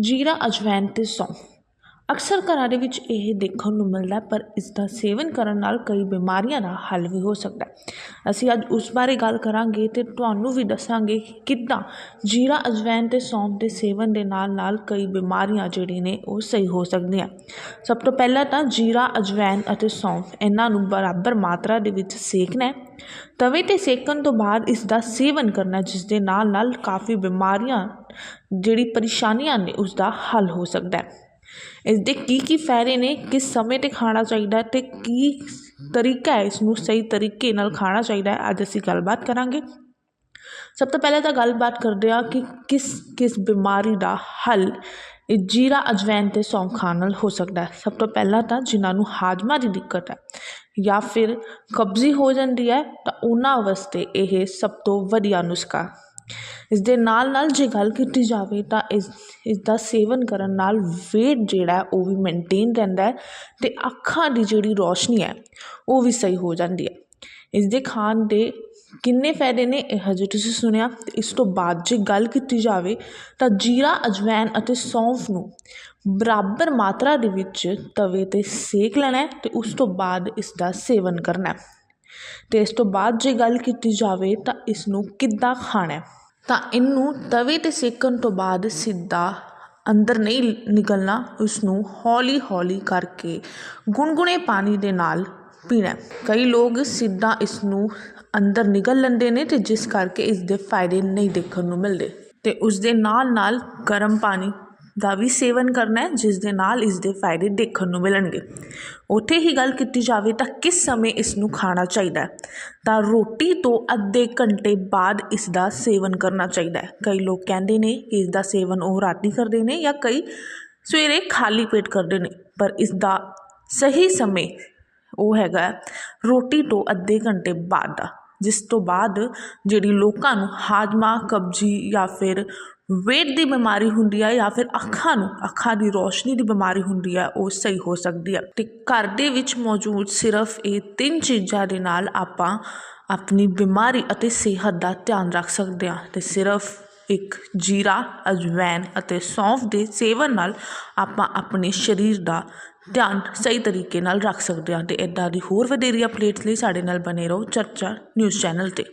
ਜੀਰਾ ਅਜਵਾਇਣ ਅਤੇ ਸੌਂਫ। ਅਕਸਰ ਘਰਾਂ ਦੇ ਵਿੱਚ ਇਹ ਦੇਖਣ ਨੂੰ ਮਿਲਦਾ ਪਰ ਇਸ ਦਾ ਸੇਵਨ ਕਰਨ ਨਾਲ ਕਈ ਬਿਮਾਰੀਆਂ ਦਾ ਹੱਲ ਵੀ ਹੋ ਸਕਦਾ ਹੈ। ਅਸੀਂ ਅੱਜ ਉਸ ਬਾਰੇ ਗੱਲ ਕਰਾਂਗੇ ਅਤੇ ਤੁਹਾਨੂੰ ਵੀ ਦੱਸਾਂਗੇ ਕਿ ਕਿੱਦਾਂ ਜੀਰਾ ਅਜਵਾਇਣ ਅਤੇ ਸੌਂਫ ਦੇ ਸੇਵਨ ਦੇ ਨਾਲ ਨਾਲ ਕਈ ਬਿਮਾਰੀਆਂ ਜਿਹੜੀ ਨੇ ਉਹ ਸਹੀ ਹੋ ਸਕਦੀਆਂ ਸਭ ਤੋਂ ਪਹਿਲਾਂ ਤਾਂ ਜੀਰਾ ਅਜਵਾਇਣ ਅਤੇ ਸੌਂਫ ਇਹਨਾਂ ਨੂੰ ਬਰਾਬਰ ਮਾਤਰਾ ਦੇ ਵਿੱਚ ਸੇਕਣਾ ਹੈ। ਤਵੇ 'ਤੇ ਸੇਕਣ ਤੋਂ ਬਾਅਦ ਇਸ ਦਾ ਸੇਵਨ ਕਰਨਾ ਜਿਸ ਦੇ ਨਾਲ ਨਾਲ ਕਾਫੀ ਬਿਮਾਰੀਆਂ, ਜਿਹੜੀ ਪਰੇਸ਼ਾਨੀਆਂ ਨੇ ਉਸ ਦਾ ਹੱਲ ਹੋ ਸਕਦਾ ਹੈ। ਇਸ ਦੇ ਕੀ ਕੀ ਫਾਇਦੇ ਨੇ, ਕਿਸ ਸਮੇਂ 'ਤੇ ਖਾਣਾ ਚਾਹੀਦਾ ਅਤੇ ਕੀ ਤਰੀਕਾ ਹੈ ਇਸ ਨੂੰ ਸਹੀ ਤਰੀਕੇ ਨਾਲ ਖਾਣਾ ਚਾਹੀਦਾ ਹੈ, ਅੱਜ ਅਸੀਂ ਗੱਲਬਾਤ ਕਰਾਂਗੇ। ਸਭ ਤੋਂ ਪਹਿਲਾਂ ਤਾਂ ਗੱਲਬਾਤ ਕਰਦੇ ਹਾਂ ਕਿ ਕਿਸ ਕਿਸ ਬਿਮਾਰੀ ਦਾ ਹੱਲ ਇਹ ਜੀਰਾ ਅਜਵਾਇਣ ਤੇ ਸੌਂਫ ਖਾਣ ਨਾਲ ਹੋ ਸਕਦਾ ਹੈ। ਸਭ ਤੋਂ ਪਹਿਲਾਂ ਤਾਂ ਜਿਨ੍ਹਾਂ ਨੂੰ ਹਾਜਮਾ ਦੀ ਦਿੱਕਤ ਹੈ ਜਾਂ ਫਿਰ ਕਬਜ਼ੀ ਹੋ ਜਾਂਦੀ ਹੈ ਤਾਂ ਉਹਨਾਂ ਵਾਸਤੇ ਇਹ ਸਭ ਤੋਂ ਵਧੀਆ ਨੁਸਖਾ। ਇਸ ਦੇ ਨਾਲ ਨਾਲ ਜੇ ਗੱਲ ਕੀਤੀ ਜਾਵੇ ਤਾਂ ਇਸ ਇਸ ਦਾ ਸੇਵਨ ਕਰਨ ਨਾਲ ਵੇਟ ਜਿਹੜਾ ਉਹ ਵੀ ਮੇਨਟੇਨ ਰਹਿੰਦਾ ਹੈ ਅਤੇ ਅੱਖਾਂ ਦੀ ਜਿਹੜੀ ਰੋਸ਼ਨੀ ਹੈ ਉਹ ਵੀ ਸਹੀ ਹੋ ਜਾਂਦੀ ਹੈ। ਇਸ ਦੇ ਖਾਣ ਦੇ ਕਿੰਨੇ ਫਾਇਦੇ ਨੇ ਇਹ ਹਜੇ ਤੁਸੀਂ ਸੁਣਿਆ? ਤੇ ਇਸ ਤੋਂ ਬਾਅਦ ਜੇ ਗੱਲ ਕੀਤੀ ਜਾਵੇ ਤਾਂ ਜੀਰਾ ਅਜਵਾਇਣ ਅਤੇ ਸੌਂਫ ਨੂੰ ਬਰਾਬਰ ਮਾਤਰਾ ਦੇ ਵਿੱਚ ਤਵੇ 'ਤੇ ਸੇਕ ਲੈਣਾ ਅਤੇ ਉਸ ਤੋਂ ਬਾਅਦ ਇਸ ਦਾ ਸੇਵਨ ਕਰਨਾ ਅਤੇ ਇਸ ਤੋਂ ਬਾਅਦ ਜੇ ਗੱਲ ਕੀਤੀ ਜਾਵੇ ਤਾਂ ਇਸ ਨੂੰ ਕਿੱਦਾਂ ਖਾਣਾ ਤਾਂ ਇਹਨੂੰ ਤਵੇ 'ਤੇ ਸੇਕਣ ਤੋਂ ਬਾਅਦ ਸਿੱਧਾ ਅੰਦਰ ਨਹੀਂ ਨਿਕਲਣਾ ਉਸ ਨੂੰ ਹੌਲੀ ਹੌਲੀ ਕਰਕੇ ਗੁਣਗੁਣੇ ਪਾਣੀ ਦੇ ਨਾਲ ਪੀਣਾ ਕਈ ਲੋਕ ਸਿੱਧਾ ਇਸ ਨੂੰ ਅੰਦਰ ਨਿਗਲ ਲੈਂਦੇ ਨੇ ਤੇ ਜਿਸ ਕਰਕੇ ਇਸ ਦੇ ਫਾਇਦੇ ਨਹੀਂ ਦੇਖਣ ਨੂੰ ਮਿਲਦੇ ਤੇ ਉਸ ਦੇ ਨਾਲ ਨਾਲ ਗਰਮ ਪਾਣੀ ਦਾ ਵੀ ਸੇਵਨ ਕਰਨਾ ਹੈ, ਜਿਸ ਦੇ ਨਾਲ ਇਸ ਦੇ ਫਾਇਦੇ ਦੇਖਣ ਨੂੰ ਮਿਲਣਗੇ। ਉੱਥੇ ਹੀ ਗੱਲ ਕੀਤੀ ਜਾਵੇ ਤਾਂ ਕਿਸ ਸਮੇਂ ਇਸ ਨੂੰ ਖਾਣਾ ਚਾਹੀਦਾ ਹੈ? ਤਾਂ ਰੋਟੀ ਤੋਂ ਅੱਧੇ ਘੰਟੇ ਬਾਅਦ ਇਸ ਦਾ ਸੇਵਨ ਕਰਨਾ ਚਾਹੀਦਾ ਹੈ। ਕਈ ਲੋਕ ਕਹਿੰਦੇ ਨੇ ਕਿ ਇਸ ਦਾ ਸੇਵਨ ਉਹ ਰਾਤੀ ਕਰਦੇ ਨੇ ਜਾਂ ਕਈ ਸਵੇਰੇ ਖਾਲੀ ਪੇਟ ਕਰਦੇ ਨੇ, ਪਰ ਇਸ ਦਾ ਸਹੀ ਸਮੇਂ ਉਹ ਹੈਗਾ ਰੋਟੀ ਤੋਂ ਅੱਧੇ ਘੰਟੇ ਬਾਅਦ ਦਾ। ਜਿਸ ਤੋਂ ਬਾਅਦ ਜਿਹੜੀ ਲੋਕਾਂ ਨੂੰ ਹਾਜਮਾ, ਕਬਜੀ ਜਾਂ ਫਿਰ ਵੇਟ ਦੀ ਬਿਮਾਰੀ ਹੁੰਦੀ ਹੈ ਜਾਂ ਫਿਰ ਅੱਖਾਂ ਨੂੰ, ਅੱਖਾਂ ਦੀ ਰੋਸ਼ਨੀ ਦੀ ਬਿਮਾਰੀ ਹੁੰਦੀ ਹੈ ਉਹ ਸਹੀ ਹੋ ਸਕਦੀ ਹੈ ਤੇ ਘਰ ਦੇ ਵਿੱਚ ਮੌਜੂਦ ਸਿਰਫ ਇਹ ਤਿੰਨ ਚੀਜ਼ਾਂ ਦੇ ਨਾਲ ਆਪਾਂ ਆਪਣੀ ਬਿਮਾਰੀ ਅਤੇ ਸਿਹਤ ਦਾ ਧਿਆਨ ਰੱਖ ਸਕਦੇ ਹਾਂ ਤੇ ਸਿਰਫ ਇੱਕ ਜੀਰਾ, ਅਜਵੈਨ ਅਤੇ ਸੌਂਫ ਦੇ ਸੇਵਨ ਨਾਲ ਆਪਾਂ ਆਪਣੇ ਸਰੀਰ ਦਾ ਧਿਆਨ ਸਹੀ ਤਰੀਕੇ ਨਾਲ ਰੱਖ ਸਕਦੇ ਹਾਂ ਅਤੇ ਇੱਦਾਂ ਦੀ ਹੋਰ ਵਧੇਰੀ ਅਪਡੇਟਸ ਲਈ ਸਾਡੇ ਨਾਲ ਬਨੇ ਰਹੋ ਚਰਚਾ ਨਿਊਜ਼ ਚੈਨਲ ਤੇ।